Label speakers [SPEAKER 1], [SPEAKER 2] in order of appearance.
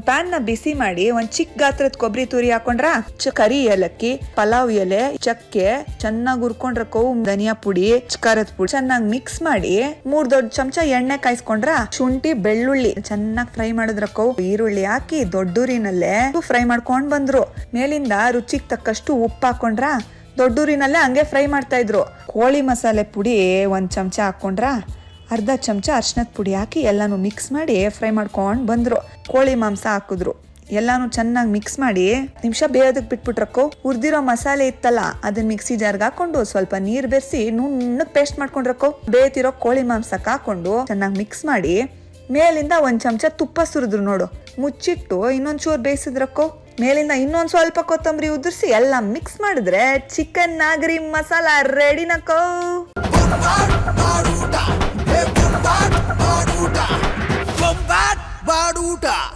[SPEAKER 1] ಒಂದ್ ಪ್ಯಾನ್ನ ಬಿಸಿ ಮಾಡಿ, ಒಂದ್ ಚಿಕ್ಕ ಗಾತ್ರದ ಕೊಬ್ಬರಿ ತುರಿ ಹಾಕೊಂಡ್ರ ಕರಿ ಏಲಕ್ಕಿ, ಪಲಾವ್ ಎಲೆ, ಚಕ್ಕೆ, ಚೆನ್ನಾಗಿ ಹುರ್ಕೊಂಡ್ರ ಕೋವು ಧನಿಯಾ ಪುಡಿ, ಖಾರದ ಪುಡಿ ಚೆನ್ನಾಗಿ ಮಿಕ್ಸ್ ಮಾಡಿ, ಮೂರ್ ದೊಡ್ಡ ಚಮಚ ಎಣ್ಣೆ ಕಾಯಿಸ್ಕೊಂಡ್ರ ಶುಂಠಿ, ಬೆಳ್ಳುಳ್ಳಿ ಚೆನ್ನಾಗಿ ಫ್ರೈ ಮಾಡಿದ್ರ ಕೌ ಈರುಳ್ಳಿ ಹಾಕಿ ದೊಡ್ಡೂರಿನಲ್ಲೇ ಫ್ರೈ ಮಾಡ್ಕೊಂಡ್ ಬಂದ್ರು. ಮೇಲಿಂದ ರುಚಿಗೆ ತಕ್ಕಷ್ಟು ಉಪ್ಪು ಹಾಕೊಂಡ್ರ ದೊಡ್ಡೂರಿನಲ್ಲೇ ಹಂಗೆ ಫ್ರೈ ಮಾಡ್ತಾ ಇದ್ರು. ಕೋಳಿ ಮಸಾಲೆ ಪುಡಿ ಒಂದ್ ಚಮಚ ಹಾಕೊಂಡ್ರ ಅರ್ಧ ಚಮಚ ಅರ್ಶಿನದ ಪುಡಿ ಹಾಕಿ ಎಲ್ಲಾನು ಮಿಕ್ಸ್ ಮಾಡಿ ಫ್ರೈ ಮಾಡ್ಕೊಂಡು ಬಂದ್ರು. ಕೋಳಿ ಮಾಂಸ ಹಾಕಿದ್ರು. ಎಲ್ಲಾನು ಚೆನ್ನಾಗಿ ಮಿಕ್ಸ್ ಮಾಡಿ, ನಿಮಿಷ ಬೇಯೋದಕ್ಕೆ ಬಿಟ್ಬಿಟ್ರಕ್ಕೋ, ಹುರಿದಿರೋ ಮಸಾಲೆ ಇತ್ತಲ್ಲ ಅದನ್ನ ಮಿಕ್ಸಿ ಜಾರ್ಗೆ ಹಾಕೊಂಡು ಸ್ವಲ್ಪ ನೀರು ಬೆರೆಸಿ ನುಣ್ಣಗೆ ಪೇಸ್ಟ್ ಮಾಡ್ಕೊಂಡ್ರಕ್ಕೋ, ಬೇಯ್ತಿರೋ ಕೋಳಿ ಮಾಂಸಕ್ಕೆ ಹಾಕೊಂಡು ಚೆನ್ನಾಗಿ ಮಿಕ್ಸ್ ಮಾಡಿ, ಮೇಲಿಂದ ಒಂದು ಚಮಚ ತುಪ್ಪ ಸುರಿದ್ರು ನೋಡು. ಮುಚ್ಚಿಟ್ಟು ಇನ್ನೊಂದು ಚೂರು ಬೇಯಿಸಿದ್ರಕ್ಕೋ, ಮೇಲಿಂದ ಇನ್ನೊಂದು ಸ್ವಲ್ಪ ಕೊತ್ತಂಬರಿ ಉದುರಿಸಿ ಎಲ್ಲ ಮಿಕ್ಸ್ ಮಾಡಿದ್ರೆ ಚಿಕನ್ ನಾಗರಿ, ಮಸಾಲ ರೆಡಿನಕ್ಕೋ
[SPEAKER 2] ಊಟ